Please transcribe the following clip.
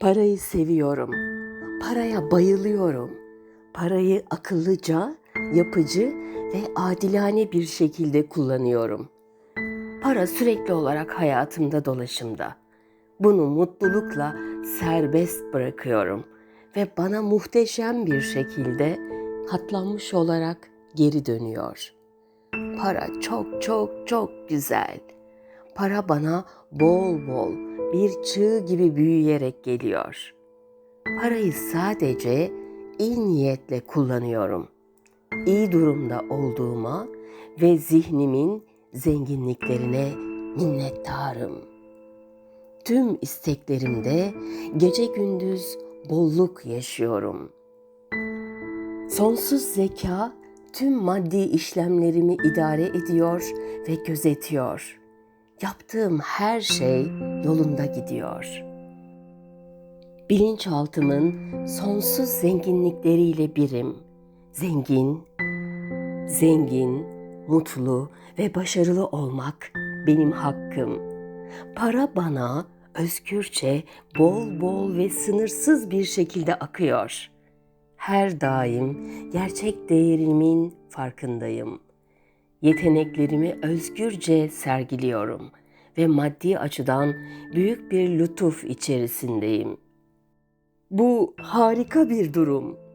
Parayı seviyorum. Paraya bayılıyorum. Parayı akıllıca, yapıcı ve adilane bir şekilde kullanıyorum. Para sürekli olarak hayatımda dolaşımda. Bunu mutlulukla serbest bırakıyorum ve bana muhteşem bir şekilde katlanmış olarak geri dönüyor. Para çok çok çok güzel. Para bana bol bol bir çığ gibi büyüyerek geliyor. Parayı sadece iyi niyetle kullanıyorum. İyi durumda olduğuma ve zihnimin zenginliklerine minnettarım. Tüm isteklerimde gece gündüz bolluk yaşıyorum. Sonsuz zeka tüm maddi işlemlerimi idare ediyor ve gözetiyor. Yaptığım her şey yolunda gidiyor. Bilinçaltımın sonsuz zenginlikleriyle birim. Zengin, zengin, mutlu ve başarılı olmak benim hakkım. Para bana özgürce, bol bol ve sınırsız bir şekilde akıyor. Her daim gerçek değerimin farkındayım. Yeteneklerimi özgürce sergiliyorum ve maddi açıdan büyük bir lütuf içerisindeyim. Bu harika bir durum.